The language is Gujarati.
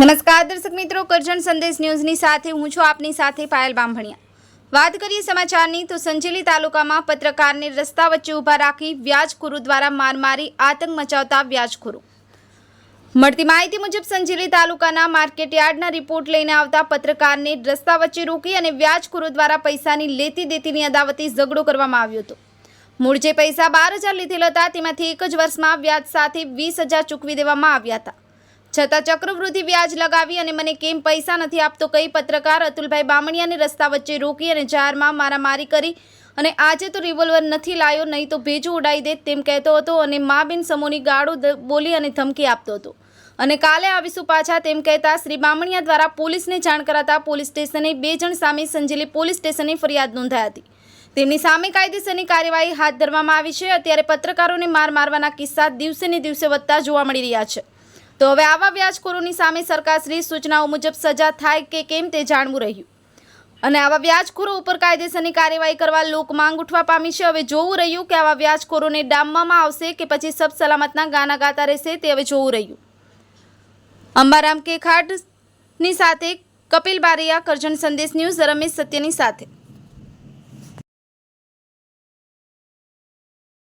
નમસ્કાર દર્શક મિત્રો, કરજણ સંદેશ ન્યૂઝની સાથે હું છું આપની સાથે પાયલ બામભણિયા. વાત કરીએ સમાચારની તો સંજેલી તાલુકામાં પત્રકારને રસ્તા વચ્ચે ઊભા રાખી વ્યાજખોરો દ્વારા માર મારી આતંક મચાવતા વ્યાજખોરો મળતી માહિતી મુજબ સંજેલી તાલુકાના માર્કેટયાર્ડના રિપોર્ટ લઈને આવતા પત્રકારને રસ્તા વચ્ચે રોકી અને વ્યાજખોરો દ્વારા પૈસાની લેતી દેતીની અદાવતી ઝઘડો કરવામાં આવ્યો હતો. મૂળ જે પૈસા બાર હજાર લીધેલ હતા તેમાંથી એક જ વર્ષમાં વ્યાજ સાથે વીસ હજાર ચૂકવી દેવામાં આવ્યા હતા. છતાં ચક્રવૃદ્ધિ વ્યાજ લગાવી અને મને કેમ પૈસા નથી આપતો, કઈ પત્રકાર અતુલભાઈ બામણિયાને રસ્તા વચ્ચે રોકી અને જારમાં મારામારી કરી અને આજે તો રિવોલ્વર નથી લાયો, નહીં તો ભેજું ઉડાઈ દે તેમ કહેતો હતો અને મા બિન સમૂહની ગાળો બોલી અને ધમકી આપતો હતો. અને કાલે આવીશું પાછા તેમ કહેતા શ્રી બામણિયા દ્વારા પોલીસને જાણ કરાતા પોલીસ સ્ટેશને બે જણ સામે સંજેલી પોલીસ સ્ટેશને ફરિયાદ નોંધાઈ હતી. તેમની સામે કાયદેસરની કાર્યવાહી હાથ ધરવામાં આવી છે. અત્યારે પત્રકારોને માર મારવાના કિસ્સા દિવસે દિવસે વધતા જોવા મળી રહ્યા છે. તો હવે આવા વ્યાજખોરોની સામે સરકારશ્રી સૂચનાઓ મુજબ સજા થાય કે કેમ તે જાણવું રહ્યું. અને આવા વ્યાજખોરો ઉપર કાયદેસરની કાર્યવાહી કરવા લોક માંગ ઉઠવા પામી છે. હવે જોવું રહ્યું કે આવા વ્યાજખોરોને ડામવામાં આવશે કે પછી સબ સલામતના ગાના ગાતા રહેશે તે હવે જોવું રહ્યું. અંબારામ કેખાટની સાથે કપિલ બારિયા, કરજણ સંદેશ ન્યૂઝ, રમેશ સત્યની સાથે.